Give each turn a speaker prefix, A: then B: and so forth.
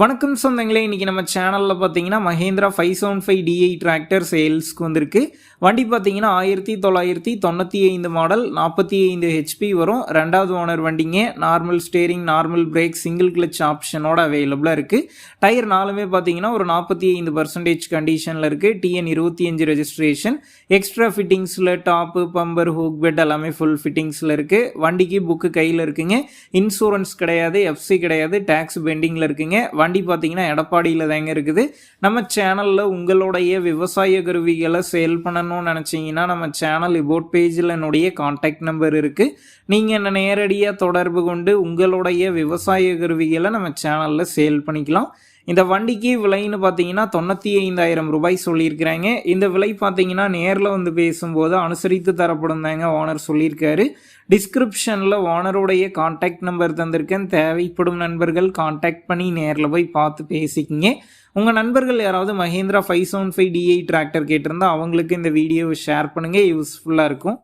A: வணக்கம் சொந்தங்களே இன்றைக்கி நம்ம சேனலில் பார்த்தீங்கன்னா Mahindra five seven five DI tractor சேல்ஸ்க்கு வந்திருக்கு. வண்டி பார்த்தீங்கன்னா ஆயிரத்தி தொள்ளாயிரத்தி தொண்ணூற்றி ஐந்து மாடல் நாற்பத்தி ஐந்து ஹெச்பி வரும். ரெண்டாவது ஓனர் வண்டிங்க normal steering normal brake single clutch ஆப்ஷனோட அவைலபிளாக இருக்குது டயர் நாலுமே பார்த்தீங்கன்னா ஒரு நாற்பத்தி ஐந்து பர்சன்டேஜ் கண்டிஷனில் இருக்குது டிஎன் இருபத்தி அஞ்சு ரெஜிஸ்ட்ரேஷன் எக்ஸ்ட்ரா ஃபிட்டிங்ஸில் டாப்பு பம்பர் ஹூக் பெட் எல்லாமே ஃபுல் ஃபிட்டிங்ஸில் இருக்குது வண்டிக்கு புக்கு கையில் இருக்குங்க. இன்சூரன்ஸ் கிடையாது எஃப்சி கிடையாது டேக்ஸ் பெண்டிங்கில் இருக்குங்க. வண்டி பார்த்தீங்கன்னா எடப்பாடியில் தாங்க இருக்குது. நம்ம சேனலில் உங்களுடைய விவசாய கருவிகளை சேல் பண்ணணும்னு நினச்சிங்கன்னா நம்ம சேனல் இபோட் பேஜில் என்னுடைய காண்டாக்ட் நம்பர் இருக்குது நீங்கள் என்ன நேரடியாக தொடர்பு கொண்டு உங்களுடைய விவசாய கருவிகளை நம்ம சேனலில் சேல் பண்ணிக்கலாம். இந்த வண்டிக்கு விலைன்னு பார்த்தீங்கன்னா தொண்ணூற்றி ஐந்தாயிரம் ரூபாய் சொல்லியிருக்கிறாங்க. இந்த விலை பார்த்தீங்கன்னா நேரில் வந்து பேசும்போது அனுசரித்து தரப்படும் தாங்க ஓனர் சொல்லியிருக்காரு. டிஸ்கிரிப்ஷனில் ஓனருடைய காண்டாக்ட் நம்பர் தந்திருக்கேன். தேவைப்படும் நண்பர்கள் காண்டாக்ட் பண்ணி நேரில் போய் பார்த்து பேசிக்கிங்க. உங்கள் நண்பர்கள் யாராவது Mahindra five seven five DI tractor கேட்டிருந்தா அவங்களுக்கு இந்த வீடியோவை ஷேர் பண்ணுங்கள் யூஸ்ஃபுல்லாக இருக்கும்.